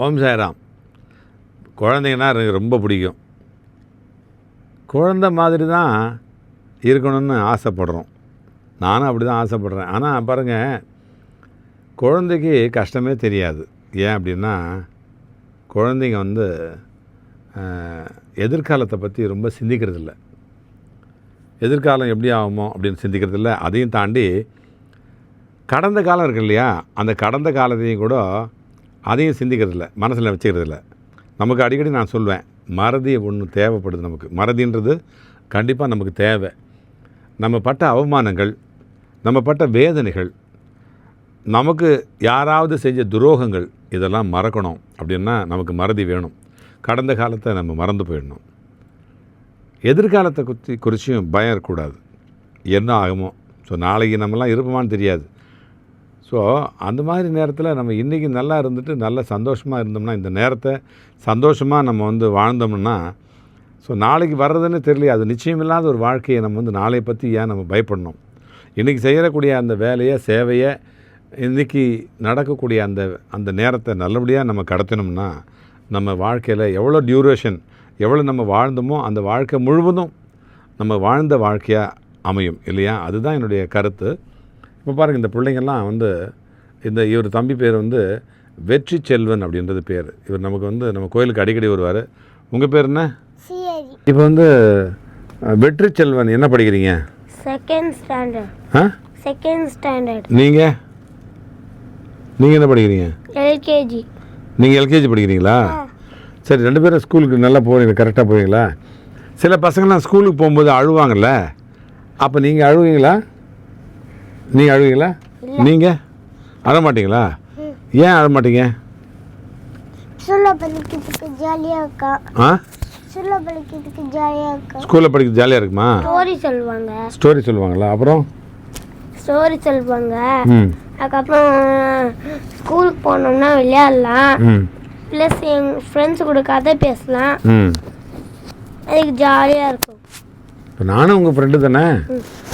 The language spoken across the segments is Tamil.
ஓம் சாய்ராம். குழந்தைங்கன்னா எனக்கு ரொம்ப பிடிக்கும். குழந்த மாதிரி தான் இருக்கணும்னு ஆசைப்படுறோம். நானும் அப்படி தான் ஆசைப்பட்றேன். ஆனால் பாருங்கள் குழந்தைக்கு கஷ்டமே தெரியாது. ஏன் அப்படின்னா குழந்தைங்க வந்து எதிர்காலத்தை பற்றி ரொம்ப சிந்திக்கிறதில்ல. எதிர்காலம் எப்படி ஆகுமோ அப்படின்னு சிந்திக்கிறதில்ல. அதையும் தாண்டி கடந்த காலம் இருக்கு இல்லையா? அந்த கடந்த காலத்தையும் கூட அதையும் சிந்திக்கிறதில்ல மனசில் வச்சுக்கிறதில்ல. நமக்கு அடிக்கடி நான் சொல்வேன் மறதி ஒன்று தேவைப்படுது நமக்கு. மறதின்றது கண்டிப்பாக நமக்கு தேவை. நம்ம பட்ட அவமானங்கள் நம்ம பட்ட வேதனைகள் நமக்கு யாராவது செஞ்ச துரோகங்கள் இதெல்லாம் மறக்கணும். அப்படின்னா நமக்கு மறதி வேணும். கடந்த காலத்தை நம்ம மறந்து போயிடணும். எதிர்காலத்தை குறித்து குறிச்சியும் பயம் இருக்கக்கூடாது. என்ன ஆகுமோ ஸோ நாளைக்கு நம்மலாம் இருப்போமான்னு தெரியாது. ஸோ அந்த மாதிரி நேரத்தில் நம்ம இன்றைக்கி நல்லா இருந்துட்டு நல்ல சந்தோஷமாக இருந்தோம்னா இந்த நேரத்தை சந்தோஷமாக நம்ம வந்து வாழ்ந்தோம்னா ஸோ நாளைக்கு வர்றதுன்னு தெரியல அது நிச்சயமில்லாத ஒரு வாழ்க்கையை நம்ம வந்து நாளை பற்றி ஏன் நம்ம பயப்படணும்? இன்றைக்கி செய்யக்கூடிய அந்த வேலையை சேவையை இன்றைக்கி நடக்கக்கூடிய அந்த அந்த நேரத்தை நல்லபடியாக நம்ம கடத்தினோம்னா நம்ம வாழ்க்கையில் எவ்வளோ டியூரேஷன் எவ்வளோ நம்ம வாழ்ந்தோமோ அந்த வாழ்க்கை முழுவதும் நம்ம வாழ்ந்த வாழ்க்கையாக அமையும் இல்லையா? அதுதான் என்னுடைய கருத்து. இப்போ பாருங்கள் இந்த பிள்ளைங்கள்லாம் வந்து இந்த இவர் தம்பி பேர் வந்து வெற்றி செல்வன் அப்படின்றது பேர். இவர் நமக்கு வந்து நம்ம கோயிலுக்கு அடிக்கடி வருவார். உங்கள் பேர் என்ன? இப்போ வந்து வெற்றி செல்வன் என்ன படிக்கிறீங்க? செகண்ட் ஸ்டாண்டர்ட் ஆ? செகண்ட் ஸ்டாண்டர்ட் நீங்கள் நீங்கள் என்ன படிக்கிறீங்க? எல்கேஜி நீங்கள் எல்கேஜி படிக்கிறீங்களா? சரி ரெண்டு பேரும் ஸ்கூலுக்கு நல்லா போகிறீங்க கரெக்டாக போவீங்களா சில பசங்கள்லாம் ஸ்கூலுக்கு போகும்போது அழுவாங்கல்ல? அப்போ நீங்கள் அழுவீங்களா? நீங்கள் அழுவீங்களா? நீங்கள் அழ மாட்டீங்களா ஏன் அழ மாட்டீங்க சொல்ல படிக்கிறதுக்கு ஜாலியாக இருக்கா? ஆ? சொல்ல படிக்கிறதுக்கு ஜாலியாக இருக்கா? ஸ்கூலில் படிக்க ஜாலியாக இருக்குமா? ஸ்டோரி சொல்லுவாங்க. ஸ்டோரி சொல்லுவாங்களா? அப்புறம்? ஸ்டோரி சொல்லுவாங்க. அதுக்கப்புறம் ஸ்கூலுக்கு போனோம்னா விளையாடலாம். ப்ளஸ் எங்கள் ஃப்ரெண்ட்ஸ் கூட கதை பேசலாம். அதுக்கு ஜாலியாக இருக்கும். இப்போ நானும் உங்கள் ஃப்ரெண்டு தானே?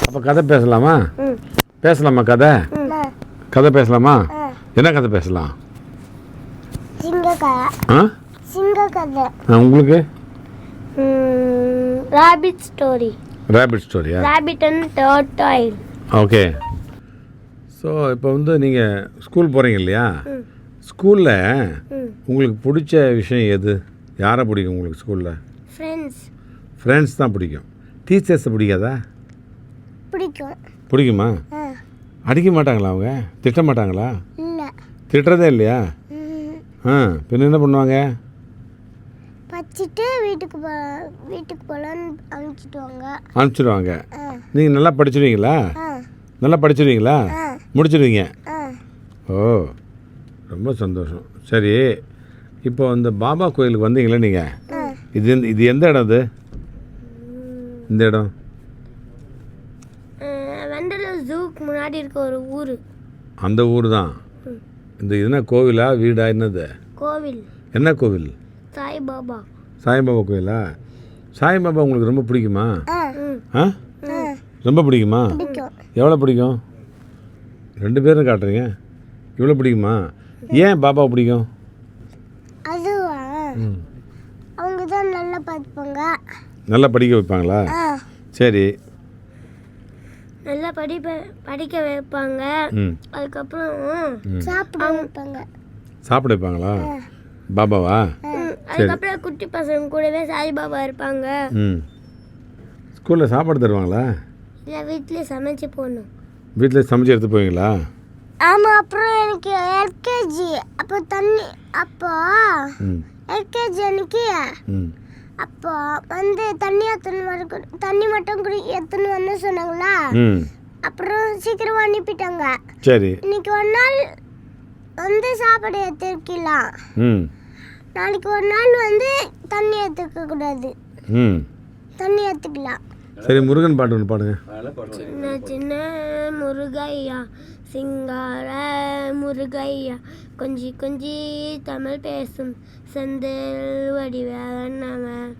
அப்போ கதை பேசலாமா? பேசலாமா கதை? கதை பேசலாமா? என்ன கதை பேசலாம்? சிங்க கதை ஆ? சிங்க கதை ஆ, உங்களுக்கு? Rabbit story rabbit ஸ்டோரியா rabbit and tortoise okay so இப்போ வந்து நீங்கள் ஸ்கூல் போகிறீங்க இல்லையா? ஸ்கூலில் உங்களுக்கு பிடிச்ச விஷயம் எது? யாரை பிடிக்கும் உங்களுக்கு ஸ்கூலில் ஃப்ரெண்ட்ஸ் ஃப்ரெண்ட்ஸ் தான் பிடிக்கும். டீச்சர்ஸை பிடிக்காதா? பிடிக்கும். பிடிக்குமா? அடிக்க மாட்டாங்களா அவங்க? திட்ட மாட்டாங்களா? திட்டுறதே இல்லையா? ஆ பின்ன என்ன பண்ணுவாங்க? வச்சுட்டு வீட்டுக்கு போ வீட்டுக்கு போகலான்னு அனுப்பிச்சிடுவாங்க. ஆ. நீங்கள் நல்லா படிச்சிருவீங்களா? ஆ. நல்லா படிச்சிருவீங்களா? ஆ. முடிச்சிடுவீங்க ஓ ரொம்ப சந்தோஷம். சரி இப்போ இந்த பாபா கோயிலுக்கு வந்தீங்களே நீங்கள் இது இது எந்த இடம் இது இந்த இடம்? முன்னாடி இருக்க ஒரு ஊர். அந்த ஊர் தான் இந்த இது என்ன கோவிலா வீடா என்னது? கோவில். என்ன கோவில்? சாய்பாபா. சாய்பாபா கோயிலா சாய்பாபா உங்களுக்கு ரொம்ப பிடிக்குமா? ஆ. ரொம்ப பிடிக்குமா? எவ்வளோ பிடிக்கும்? ரெண்டு பேரும் காட்டுறீங்க. இவ்வளோ பிடிக்குமா? ஏன் பாபா பிடிக்கும்? அதுவா. அவங்க தான் நல்லா பார்த்துப்பாங்க. நல்லா படிக்க வைப்பாங்களா? சரி. நல்லா படிப்ப படிக்க வைப்பாங்க. அதுக்கப்புறம். சாப்பிட வைப்பாங்க. சாப்பிட வைப்பாங்களா? பாபாவா? அதுக்கப்புறம் குட்டி பசங்க கூடவே சாய்பாபா இருப்பாங்க. ம். ஸ்கூலில் சாப்பாடு தருவாங்களா? இல்லை வீட்டிலே சமைச்சு போகணும் வீட்டில் சமைச்சு எடுத்து போவீங்களா? ஆமாம் அப்புறம் எனக்கு எல்கேஜி. அப்போ தண்ணி அப்போ எல்கேஜி அன்னைக்கு ம். அப்போ வந்து தண்ணி எத்தனை வர தண்ணி மட்டும் குடி எத்தனை வந்து சொன்னாங்களா? ம். அப்புறம் சீக்கிரமா அனுப்பிட்டாங்க. சரி. இன்னைக்கு ஒரு நாள் வந்து சாப்பாடு எடுத்துக்கலாம் ம். நாளைக்கு ஒரு நாள் வந்து தண்ணி எடுத்துக்க கூடாது. ம். தண்ணி எடுத்துக்கலாம். சரி முருகன் பாட்டு ஒன்று பாடுங்க. சின்ன சின்ன முருகையா சிங்கார முருகையா கொஞ்சி கொஞ்சி தமிழ் பேசும் செந்தில் வடிவேலன்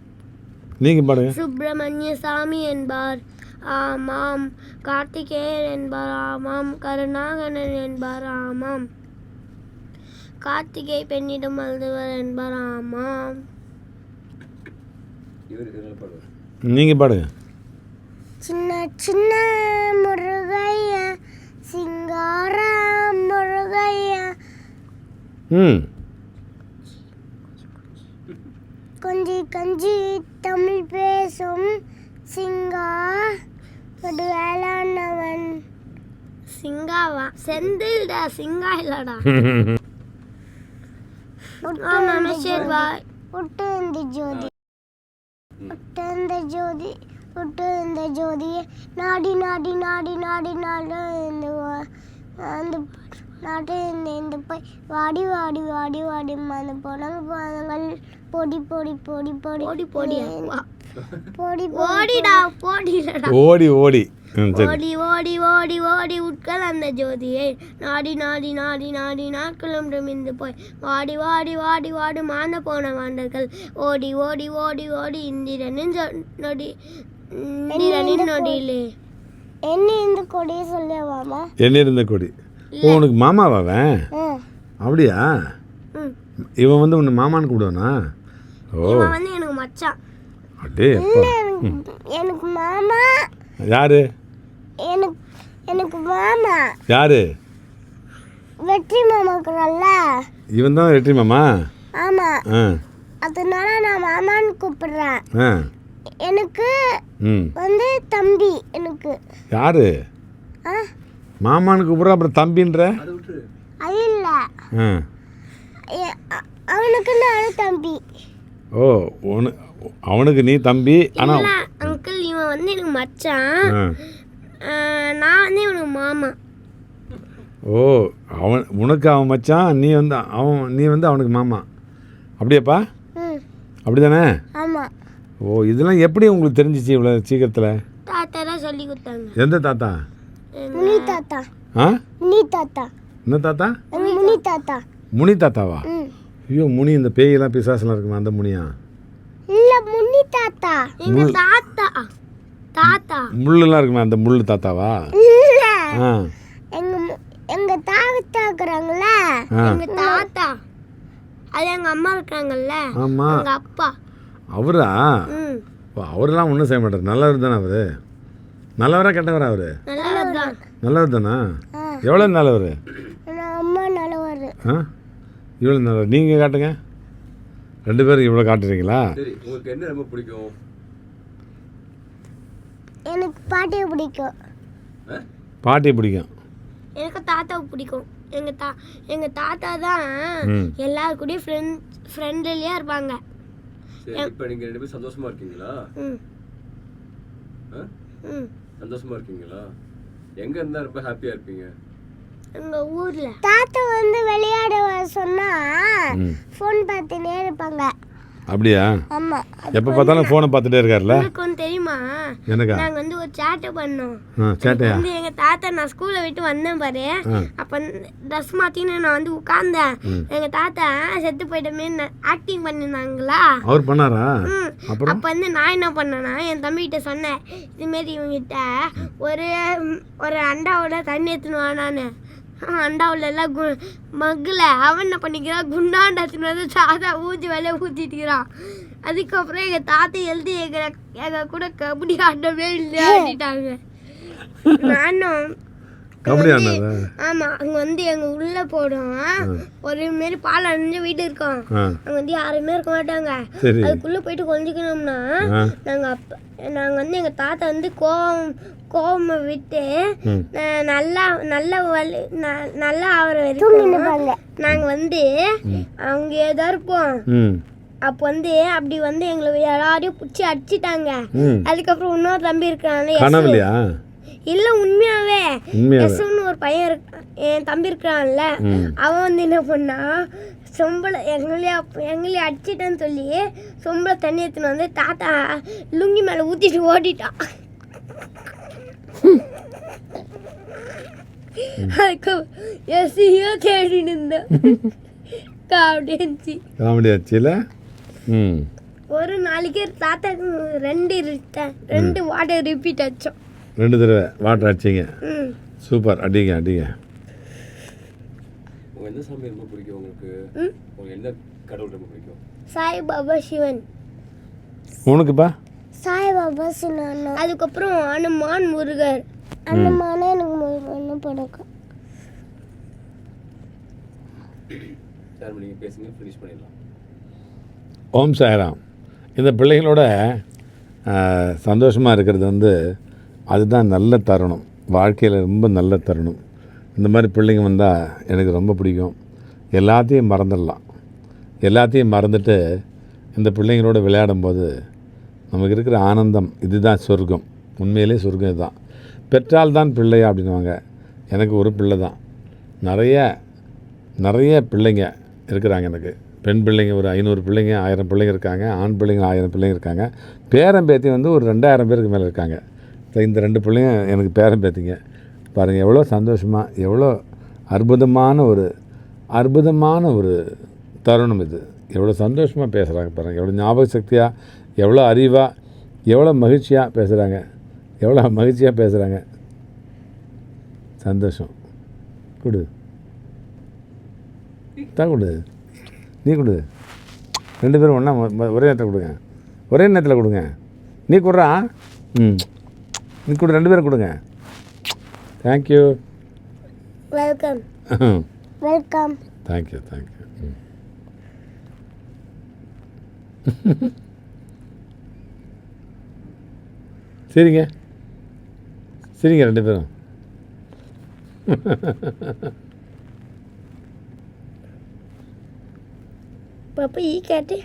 நீங்கள் பாடுங்க. சுப்பிரமணிய சாமி என்பார். ஆமாம். கார்த்திகேயன் என்பார். ஆமாம். கருணாகரன் என்பார். ஆமாம். கார்த்திகை பெண்ணிடம் இவருக்கு என்ன பாடுவார்? நீங்கள் பாடுங்க. சின்ன சின்ன முருகைய சிங்கார முருகைய. ம். கொஞ்சி கஞ்சி தமிழ் பேசும் சிங்கா. ஒரு வேளாண்ணவன் சிங்காவா? செந்தில்டா சிங்கா இல்லடா. புட்டு இந்த ஜோதி. புட்டு இந்த ஜோதி. புட்டு இந்த ஜோதியை நாடி நாடி நாடி நாடி நாடு இந்த அந்த நாட்டு இந்த இந்த போய் வாடி வாடி வாடி வாடி அந்த பொணங்க பாதங்கள் பொடி பொடி பொடி பொடி. பொடி பொடி பொடி ஓடிடா போடிடா. ஓடி ஓடி. ஓடி ஓடி ஓடி ஓடி உட்கள் அந்த ஜோதியை. நாடி நாடி நாடி நாடி நாட்களும் மிந்து போய். வாடி வாடி வாடி வாடி மாந்த போன மாண்டர்கள் ஓடி ஓடி ஓடி ஓடி இந்திரனின் நொடி இருந்த கொடி? ஓ உனக்கு மாமாவா அவன் அப்படியா? இவன் வந்து உன்னை மாமான்னு கூப்பிடுவானா? ஓ. வந்து எனக்கு மச்சான். அடே அப்பா. எனக்கு மாமா. யாரு? எனக்கு எனக்கு மாமா. யாரு? வெற்றி மாமாக்குறல்ல இவன் தான் வெற்றி மாமா? ஆமா. அதனால நான் மாமான்னு கூப்பிடுறேன். ஆ. எனக்கு ம். வந்து தம்பி எனக்கு. யாரு? ஆ. மாமான்னு கூப்பிட்ற அப்புறம் தம்பின்ற? அதை இல்லை. அவனுக்கு நான் தம்பி. ஓ உன அவனுக்கு நீ தம்பி ஆனால் அங்கிள் இவன் வந்து எனக்கு மச்சான். நான் வந்து இவனுக்கு மாமா. ஓ அவன் உனக்கு அவன் மச்சான் நீ வந்து அவன் நீ வந்து அவனுக்கு மாமா. அப்படியாப்பா? ம். அப்படி தானே ஆமாம் ஓ இதெல்லாம் எப்படி உங்களுக்கு தெரிஞ்சிச்சு இவ்வளோ சீக்கிரத்தில்? தாத்தா தான் சொல்லி கொடுத்தாங்க. எந்த தாத்தா? முனி தாத்தா. ஆ? முனி தாத்தா. என்ன தாத்தா? முனி தாத்தா. முனி தாத்தாவா? ஐயோ முனி இந்த பேயெல்லாம் பிசாசெல்லாம் இருக்குமா அந்த முனியா? இல்ல முன்னி தாத்தா. எங்க தாத்தா. தாத்தா. முள்ளெல்லாம் இருக்குமா அந்த முள் தாத்தாவா? இல்ல. ஆ. எங்க மு- எங்க தாத்தா இருக்கிறாங்கல்ல. ஆ. எங்க தாத்தா. அது எங்க அம்மா இருக்காங்கல்ல ஆமாம் எங்க அப்பா. அவரா? ஓ, அவரெல்லாம் ஒன்றும் செய்ய மாட்டார். நல்லவர் தானே அவர்? நல்லவரா கெட்டவரா அவர்? நல்லவர் தானா? எவ்வளோ நல்லவர்? அம்மா நல்லவர். ஆ? இவ்வளோ நல்லவர். நீங்கள் காட்டுங்க. ரெண்டு பேரும் இவ்வளோ காட்டுறீங்களா? சரி உங்களுக்கு என்ன ரொம்ப பிடிக்கும்? எனக்கு பாட்டியை பிடிக்கும்? பாட்டி பிடிக்கும். எனக்கு தாத்தாவை பிடிக்கும். எங்க தா எங்க தாத்தா தான் ம். எல்லாரு கூடயும் ஃப்ரெண்ட் ஃப்ரெண்ட்லியா இருப்பாங்க. சரி இப்போ நீங்கள் ரெண்டு பேரும் சந்தோஷமா இருக்கீங்களா? ம். ஆ? ம். சந்தோஷமா இருக்கீங்களா? எங்க இருந்தா ரொம்ப ஹாப்பியா இருப்பீங்க? எங்க ஊர்ல. தாத்தா வந்து விளையாட வர சொன்னா ம். ஃபோன் பார்த்துனே இருப்பாங்க. அப்படியா? ஆமா எப்போ பார்த்தாலும் ஃபோனை பார்த்துட்டே இருக்கார்ல? உங்களுக்கு ஒன்று தெரியுமா? எனக்கா நாங்க வந்து ஒரு சேட்டை பண்ணோம். சேட்டையா வந்து எங்க தாத்தா நான் ஸ்கூல்ல விட்டு வந்தேன் பாரு. அப்ப ட்ரெஸ் மாத்தின்னு நான் வந்து உட்கார்ந்தேன். எங்க தாத்தா செத்து போயிட்ட மாரி ஆக்டிங் பண்ணிருந்தாங்களா அவர் பண்ணாரா? அப்ப வந்து நான் என்ன பண்ணேன்னா என் தம்பிகிட்ட சொன்னேன் இதுமாரி இவங்கிட்ட ஒரு ஒரு அண்டாவோட தண்ணி எடுத்துன்னு வானான்னு அண்டாவில் எல்லாம் கு மக்கில் அவன் என்ன பண்ணிக்கிறான்? குண்டாண்டா எடுத்துன்னு வந்து தாத்தா ஊற்றி வேலையை ஊற்றிட்டுக்கிறான் அதுக்கப்புறம் எங்கள் தாத்தா எழுதி எங்க எங்கள் கூட கபடி ஆடவே இல்லை ஆடிட்டாங்க நானும் ஆமா அங்க வந்து எங்க உள்ள போடும் ஒரு மாரி பால் அணிஞ்ச வீடு இருக்கும். அங்க வந்து யாருமே இருக்க மாட்டாங்க. அதுக்குள்ள போயிட்டு கொஞ்சிக்கணும்னா நாங்க அப்ப நாங்க வந்து எங்க தாத்தா வந்து கோவம் கோவம் விட்டு நல்லா நல்ல ந- நல்லா ஆகிற வரைக்கும் நாங்க வந்து அங்கேயே தான் இருப்போம் ம். அப்போ வந்து அப்படி வந்து எங்களை எல்லாரையும் பிடிச்சி அடிச்சிட்டாங்க. அதுக்கப்புறம் இன்னொரு தம்பி கனவுலையா? இல்ல உண்மையாவே. எஸ்ன்னு ஒரு பையன் இருக்க என் தம்பி இருக்கிறான்ல அவன் வந்து என்ன பண்ணா சொம்பளை எங்களே எங்களே அடிச்சிட்டேன்னு சொல்லி சொம்பளை தண்ணி எடுத்துன்னு வந்து தாத்தா லுங்கி மேலே ஊற்றிட்டு ஓடிட்டான். எஸ்ஐயோ தேடின்னு இருந்தேன் அப்படின்ச்சு காமெடி ஆச்சுல ம் ஒரு நாளைக்கு தாத்தாக்கு ரெண்டு ரிட்ட- ரெண்டு வாட்டர் ரிப்பீட் ஆச்சோம் ரெண்டு தடவை வாட்டர் அடிச்சிங்க சூப்பர் அடிங்க அடிங்க உங்க எந்த சாமி ரொம்ப பிடிக்கும் உங்களுக்கு ம் உங்களுக்கு எந்த கடவுள் ரொம்ப பிடிக்கும் சாய்பாபா சிவன் உனக்குப்பா சாய்பாபா சிவன் அதுக்கப்புறம் அனுமான் முருகர். அனுமான எனக்கு முருகன் பிடிக்கும். சார் நீங்கள் பேசுங்க ஃபினிஷ் பண்ணிடலாம். ஓம் சாய்ராம். இந்த பிள்ளைகளோட சந்தோஷமாக இருக்கிறது வந்து அதுதான் நல்ல தருணம். வாழ்க்கையில் ரொம்ப நல்ல தருணம். இந்த மாதிரி பிள்ளைங்க வந்தால் எனக்கு ரொம்ப பிடிக்கும். எல்லாத்தையும் மறந்துடலாம். எல்லாத்தையும் மறந்துட்டு இந்த பிள்ளைங்களோட விளையாடும்போது நமக்கு இருக்கிற ஆனந்தம் இதுதான் சொர்க்கம். உண்மையிலே சொர்க்கம் இதுதான். பெற்றால் தான் பிள்ளையா அப்படின்னுவாங்க. எனக்கு ஒரு பிள்ளை தான். நிறைய நிறைய பிள்ளைங்க இருக்கிறாங்க எனக்கு. பெண் பிள்ளைங்க ஒரு ஐநூறு பிள்ளைங்க ஆயிரம் பிள்ளைங்க இருக்காங்க. ஆண் பிள்ளைங்க ஆயிரம் பிள்ளைங்க இருக்காங்க. பேரன் பேத்தி வந்து ஒரு ரெண்டாயிரம் பேருக்கு மேலே இருக்காங்க. இந்த ரெண்டு பிள்ளைங்க எனக்கு பேரன் பேத்திங்க. பாருங்கள் எவ்வளோ சந்தோஷமாக எவ்வளோ அற்புதமான ஒரு அற்புதமான ஒரு தருணம் இது. எவ்வளோ சந்தோஷமாக பேசுகிறாங்க பாருங்கள் எவ்வளோ ஞாபக சக்தியாக எவ்வளோ அறிவாக எவ்வளோ மகிழ்ச்சியாக பேசுகிறாங்க எவ்வளோ மகிழ்ச்சியாக பேசுகிறாங்க சந்தோஷம். கொடு. தான் கொடு. நீ கொடு. ரெண்டு பேரும் ஒன்றா ஒரே நேரத்தில் கொடுங்க. ஒரே நேரத்தில் கொடுங்க. நீ கொடுறா? ம். நீ கொடு ரெண்டு பேரும் கொடுங்க. Thank you welcome welcome thank you thank you ம். சரிங்க. சரிங்க ரெண்டு பேரும். பாப்பா ஈ கேட்டு.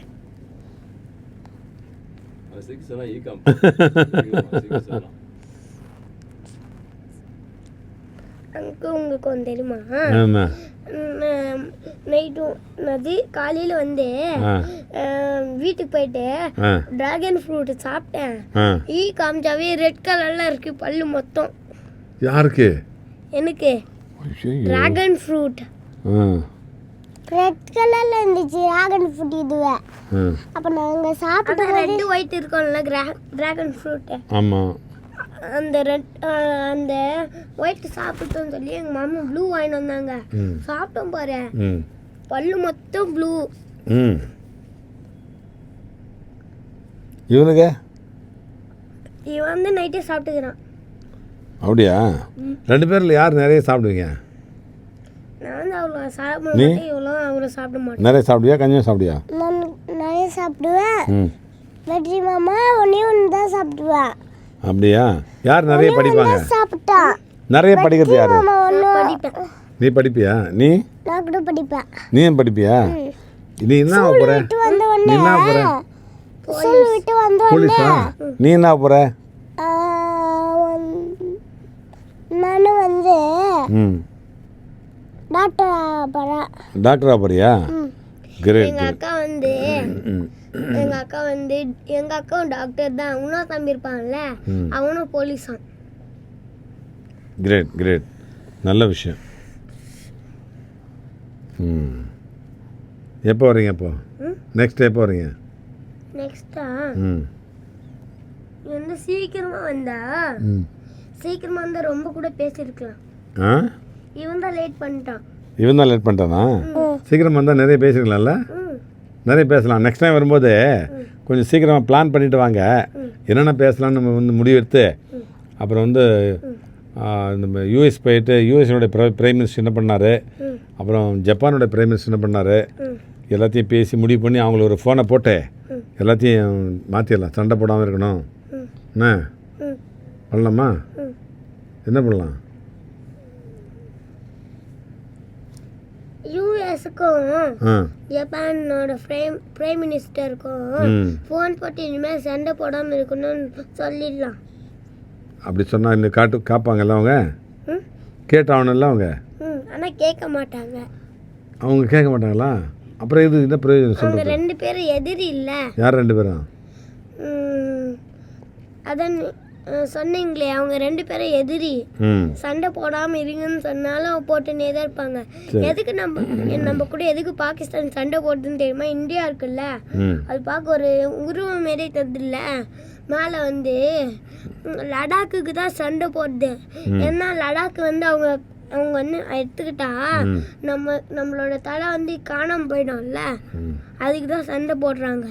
அங்கே உங்களுக்கு ஒன்று தெரியுமா? நைட்டும் நதி காலையில் வந்து வீட்டுக்கு போயிட்டு டிராகன் ஃப்ரூட் சாப்பிட்டேன். ஈ காமிச்சாவே ரெட் கலரில் இருக்கு பல்லு மொத்தம். யாருக்கு? எனக்கு. டிராகன் ஃப்ரூட் ரெட் கலரில் இருந்துச்சு டிராகன் ஃப்ரூட் இதுவே. அப்போ நாங்கள் சாப்பிட்டு ரெட் ஒயிட் இருக்கோம்ல டிராகன் ஃப்ரூட்டு ஆமாம் அந்த ரெட் அந்த ஒயிட் சாப்பிட்டோம்னு சொல்லி எங்கள் மாமா ப்ளூ வாங்கிட்டு வந்தாங்க. சாப்பிட்டோம் பாரு. பல்லு மொத்தம் ப்ளூ ம். இவனுக்கு? இவன் வந்து நைட்டே சாப்பிட்டுக்கிறான். அப்படியா? ரெண்டு பேரில் யார் நிறைய சாப்பிடுவீங்க? நான் வந்து அவ்வளோ சாப்பிட நீ? மாட்டேன் இவ்வளோ அவ்வளோ சாப்பிட மாட்டேன். நிறைய சாப்பிடுவியா? கொஞ்சம் சாப்பிடுவியா? நான் நிறைய சாப்பிடுவேன். ம். வெற்றி மாமா ஒன்னே ஒன்று தான் சாப்பிடுவேன் அப்படியா? யார் நிறைய படிப்பாங்க? சாப்பிட்டான் நிறைய படிக்கிறது யார்? படிப்பேன். நீ படிப்பியா? நீ? நான் கூட படிப்பேன். நீ ஏன் படிப்பியா? நீ என்ன போற? வந்த நீ என்ன போற? ஸ்கூல் விட்டு வந்த போலீஸா? நீ என்ன போற? நான் வந்து ம். டாக்டர் போகிறேன் டாக்டரா போறியா? கிரேட் எங்கள் அக்கா வந்து ம் எங்கள் அக்கா வந்து எங்கள் அக்காவும் டாக்டர் தான். இன்னொரு தம்பி இருப்பான்ல. அவனும் போலீஸான் கிரேட் கிரேட் நல்ல விஷயம். ம். எப்போ வரீங்க இப்போ ம்? நெக்ஸ்ட் எப்போ வரீங்க? நெக்ஸ்டா ம். வந்து சீக்கிரமா வந்தா? ம். சீக்கிரமா வந்தா ரொம்ப கூட பேசியிருக்கலாம். ஆ? இவன் தான் லேட் பண்ணிட்டான். இவன் தான் லேட் பண்ணிட்டானா? சீக்கிரம் வந்தால் நிறைய பேசிக்கலாம்ல ம். நிறைய பேசலாம். நெக்ஸ்ட் டைம் வரும்போது கொஞ்சம் சீக்கிரமாக பிளான் பண்ணிட்டு வாங்க. என்னென்ன பேசலாம்னு நம்ம வந்து முடிவெடுத்து அப்புறம் வந்து நம்ம யூஎஸ் போயிட்டு யூஎஸ்னுடைய பிரைம் மினிஸ்டர் என்ன பண்ணார். அப்புறம் ஜப்பானோட பிரைம் மினிஸ்டர் என்ன பண்ணார்? எல்லாத்தையும் பேசி முடிவு பண்ணி அவங்களுக்கு ஒரு ஃபோனை போட்டு எல்லாத்தையும் மாற்றிடலாம் சண்டை போடாமல் இருக்கணும். என்ன? பண்ணலாமா. என்ன பண்ணலாம்? யூஎஸ்க்கும் ஜப்பானோட பிரைம் பிரைம் மினிஸ்டருக்கும் ஃபோன் போட்டு இனிமேல் சண்டை போடாமல் இருக்கணும்னு சொல்லிடலாம். அப்படி சொன்னால் இன்னும் காட்டு காப்பாங்கல்ல அவங்க? கேட்டாகணும்ல அவங்க? ஆனால் கேட்க மாட்டாங்க. அவங்க கேட்க மாட்டாங்களா? அப்புறம் இது என்ன பிரயோஜனம் அவங்க சொல்கிறது ரெண்டு பேரும் எதிரி இல்லை. யார் ரெண்டு பேரும் அதான் அஹ், சொன்னீங்களே அவங்க ரெண்டு பேரும் எதிரி. ம். சண்டை போடாம இருங்கன்னு சொன்னாலும் போட்டுனே தான் இருப்பாங்க. எதுக்கு நம்ம நம்ம கூட எதுக்கு பாகிஸ்தான் சண்டை போடுதுன்னு தெரியுமா? இந்தியா இருக்குல்ல. ம். அது பார்க்க ஒரு உருவம் மாரி தருதுல்ல. மேலே வந்து ம், லடாக்குக்கு தான் சண்டை போடுது. ஏன்னா லடாக் வந்து அவங்க அவங்க வந்து எடுத்துக்கிட்டா. நம்ம நம்மளோட தலை வந்து காணாம போயிடும்ல? அதுக்கு தான் சண்டை போடுறாங்க.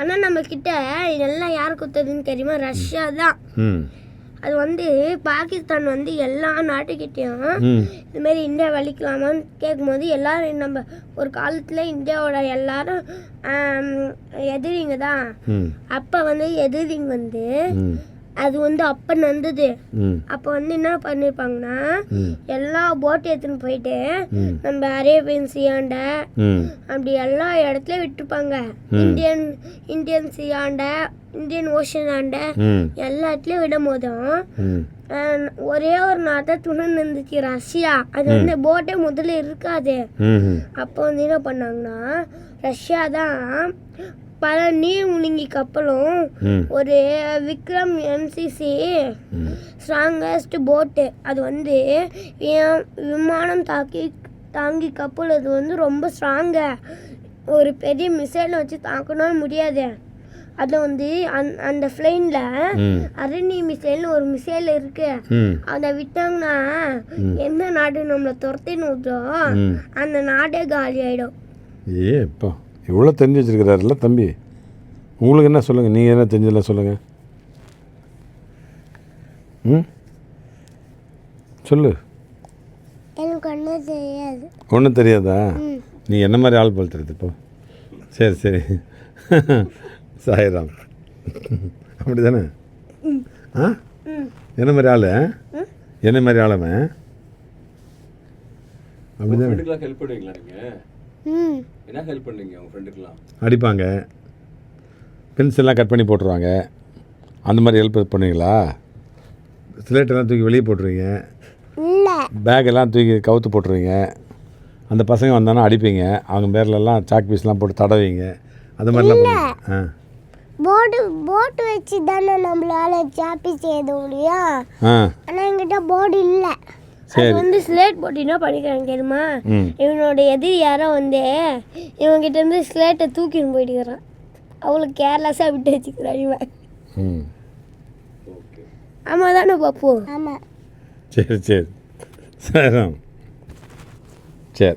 ஆனால் நம்ம கிட்ட இதெல்லாம் யார் குத்துறதுன்னு தெரியுமா? ரஷ்யா தான். அது வந்து பாகிஸ்தான் வந்து எல்லா நாட்டுக்கிட்டேயும் ம். இதுமாரி இந்தியா வலிக்கலாமான்னு கேட்கும்போது எல்லாரும் நம்ம ஒரு காலத்தில் இந்தியாவோட எல்லாரும் எதிரிங்க தான். அப்போ வந்து எதிரிங்க வந்து அது வந்து அப்போ நடந்தது. அப்போ வந்து என்ன பண்ணியிருப்பாங்கன்னா ம். எல்லா போட்டு எடுத்துன்னு போயிட்டு நம்ம அரேபியன் சியாண்ட அப்படி எல்லா இடத்துலயும் விட்டுருப்பாங்க. இந்தியன் இந்தியன் சியாண்ட இந்தியன் ஓஷன் ஆண்ட ம். எல்லா இடத்துலயும் விடும் போதும் ஒரே ஒரு நாட்டை துணை இருந்துச்சு ரஷ்யா. அது வந்து போட்டே முதல்ல இருக்காது. அப்போ வந்து என்ன பண்ணாங்கன்னா ரஷ்யா தான் பல நீர் முழுங்கி கப்பலும் ஒரு விக்ரம் என்சிசி ம். ஸ்ட்ராங்கஸ்ட் போட்டு அது வந்து விமானம் தாக்கி தாங்கி கப்பல். அது வந்து ரொம்ப ஸ்ட்ராங்க ஒரு பெரிய மிசைலை வச்சு தாக்கணும் முடியாது. அதில் வந்து அந் அந்த ஃப்ளைனில் அரணி மிசைல்னு ஒரு மிசைல் இருக்கு. அதை விட்டாங்கன்னா எந்த நாடு நம்மளை துரத்தின்னு விட்டோம் அந்த நாடே காலி ஆயிடும். ஏ இப்போ இவ்வளோ தெரிஞ்சு வச்சிருக்கிறாருல்ல தம்பி. உங்களுக்கு என்ன சொல்லுங்கள் நீங்கள் என்ன தெரிஞ்சதில்ல சொல்லுங்கள் ம்? சொல்லு. எனக்கு ஒன்றும் தெரியாது. ஒன்றும் தெரியாதா. நீ என்ன மாதிரி ஆள் போல் தெரியுது இப்போ? சரி சரி. சாயிராம். அப்படி தானே ஆ? என்ன மாதிரி ஆள்? என்ன மாதிரி ஆளுமே அப்படி தானே ஃப்ரெண்டுக்கெல்லாம் ஹெல்ப் பண்ணுவீங்களா நீங்க? ம். என்ன ஹெல்ப் பண்ணுவீங்க உங்க ஃப்ரெண்டுக்கெல்லாம் அடிப்பாங்க. பென்சில்லாம் கட் பண்ணி போட்டுருவாங்க. அந்த மாதிரி ஹெல்ப் பண்ணுவீங்களா ஸ்லேட்டெல்லாம் தூக்கி வெளியே போட்டுருவீங்க. இல்லை. பேக் எல்லாம் தூக்கி கவுத்து போட்டுருவீங்க. அந்த பசங்க வந்தானா அடிப்பீங்க. அவங்க பேர்லலாம் சாக் பீஸ்லாம் போட்டு தடவீங்க. அந்த மாதிரிலாம் ஆ. போட்டு போட்டு வச்சு தானே நம்மளால சாப்பி செய்ய முடியும். ஆ. ஆனால் என்கிட்ட போர்டு இல்லை. அது வந்து ஸ்லேட் போட்டு என்ன பண்ணிக்கிறாங்க தெரியுமா? இவனோட எதிரி யாரோ வந்து இவன்கிட்ட இருந்து ஸ்லேட்டை தூக்கின்னு போயிட்டுக்கிறான். அவளுக்கு கேர்லெஸ்ஸாக விட்டு வச்சுக்கிறான் இவன். ம். ஓகே ஆமாம் தானே பாப்பு ஆமாம் சரி. சரி சரி சரி.